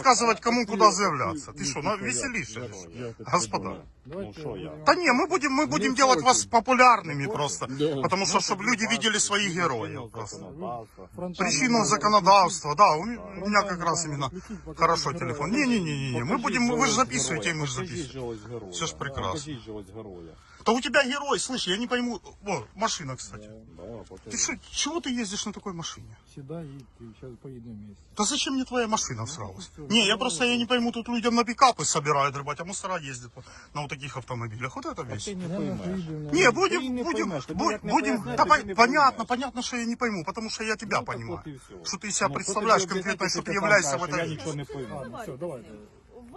Сказывать кому куда заявляться. Ты что, ну веселишься? Господа. Ну що я? Да не, мы будем, мы будем Не делать вас популярными просто. Потому что, чтобы люди видели своих героев просто. Причину законодавства, да, у ме- у меня как раз именно хорошо телефон. Не-не-не, мы будем, вы же записываете, и мы же записываем. Все ж прекрасно. Покажіть же ось героя. Да у тебя герой, слышь, я не пойму. О, машина, кстати. Да, покажіть. Ты что, чего ты ездишь на такой машине? Сюда и сейчас поедем вместе. Да зачем мне твоя машина всралась? Не, я просто я не пойму, тут людям на пикапы собирают рыбать, а мусора ездят вот на вот таких автомобилях. Вот это Ти весь. не Я поймеш. поедем на- Не, Ты будем, не будем, поймешь, ты бу- як не будем, пояснять, давай, ти не понятно, поймеш. понятно, что я не пойму, потому что я тебя Ну, так понимаю. от і все. Что ты из себя Ну, представляешь хто тобі конкретно, об'яснить, что ты ти являешься в сам кажеш, этой... Я нічого не пойму. Ладно, все, давайте.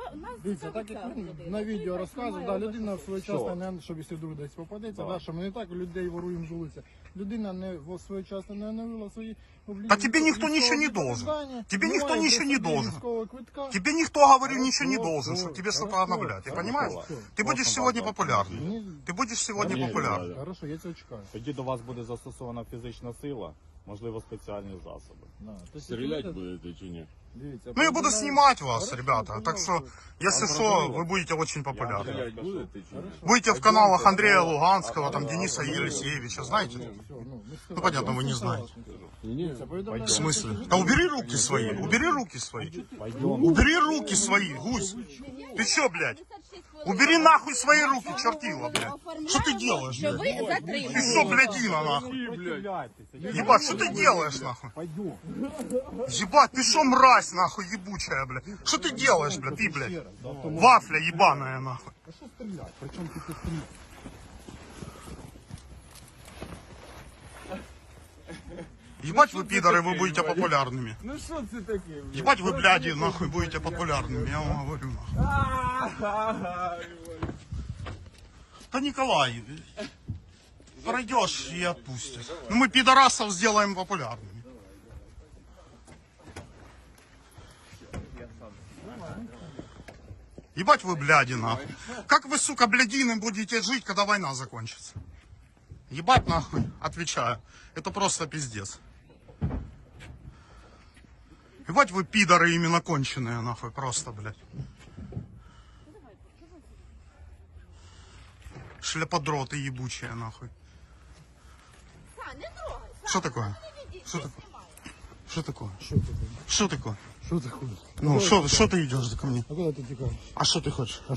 В- нас Дивіться, так як цікавить він людина. на відео Нехай розказує, знімає да, людина ваше своєчасно не щоб якщо вдруг десь попадеться, да, що ми не так людей воруємо з вулиці. Людина не во- своєчасно не оновила свої обліки. Та тебе ніхто нічого не должен. Тебе ніхто нічого не должен. Квитка. Тебе никто, говорю, ничего не Хорошо, должен, чтобы тебе что-то хорошо, обновлять. Ты хорошо. понимаешь? Ты будешь Вот сегодня он, да. популярным. Ні, Ты будешь сегодня Ні, популярным. Хорошо, я цього чекаю. Тоді до вас буде застосована фізична сила, можливо, спеціальні засоби. Да. то есть, Стрелять это- будете чи ні? Дивіться, Ну, я буду понимаю. снимать вас, Хорошо, ребята. Так что, пожалуйста. если Вам что, зрозуміло? вы будете очень Я популярны. вам Стрелять скажу. будете чи ні? Хорошо. Будете в каналах Андрея Луганского, там Дениса Елисеевича, знаете? Все, ну, ми Ну, понятно, вы не знаете. Ні. В смысле? Да убери руки свои, убери руки свои. Пойдем. Убери руки свои, гусь. Ты что, блядь? Убери нахуй свои руки, чертила, блядь. Что ты делаешь, Що блядь? ви Ты затримали. что, блядина, нахуй? Сопротивляйтеся. Ебать, что ты делаешь, нахуй? Пойдем. Ебать, ты что, мразь, нахуй, ебучая, блядь? Что ты делаешь, блядь, ты, блядь? Вафля ебаная, нахуй. А що стріляти? Причому тут і стріляти? Ебать вы, пидоры, вы будете популярными. Ну що це таке? блядь? Ебать вы, бляди, нахуй, будете популярными, я вам говорю, нахуй. Ай, Да, Николай, пройдешь и отпустят. Ну, мы пидорасов сделаем популярными. Ебать вы, бляди, нахуй. Как вы, сука, блядины будете жить, когда война закончится? Ебать, нахуй, отвечаю. Это просто пиздец. Ебать вы, пидоры, именно конченые, нахуй, просто, блядь. Шляподроты ебучие, нахуй. Са, не трогай. Са, Что такое? відійди, Що я таке? знімаю. Что такое? Що це? там? Что такое? Що це хуй? Ну, что, что ты идешь ко мне? А куди ти тікаєш? А что ты хочешь? А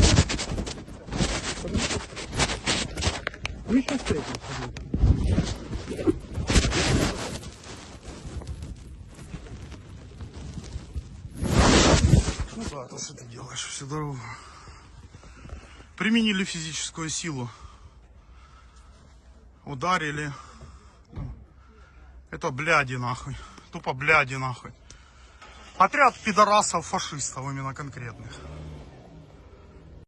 куди ти тікаєш? Ну да, то ты делаешь всю дорогу? Применили физическую силу. Ударили. Ну, Это бляди нахуй. Тупо бляди нахуй. Отряд пидорасов, фашистов именно конкретных.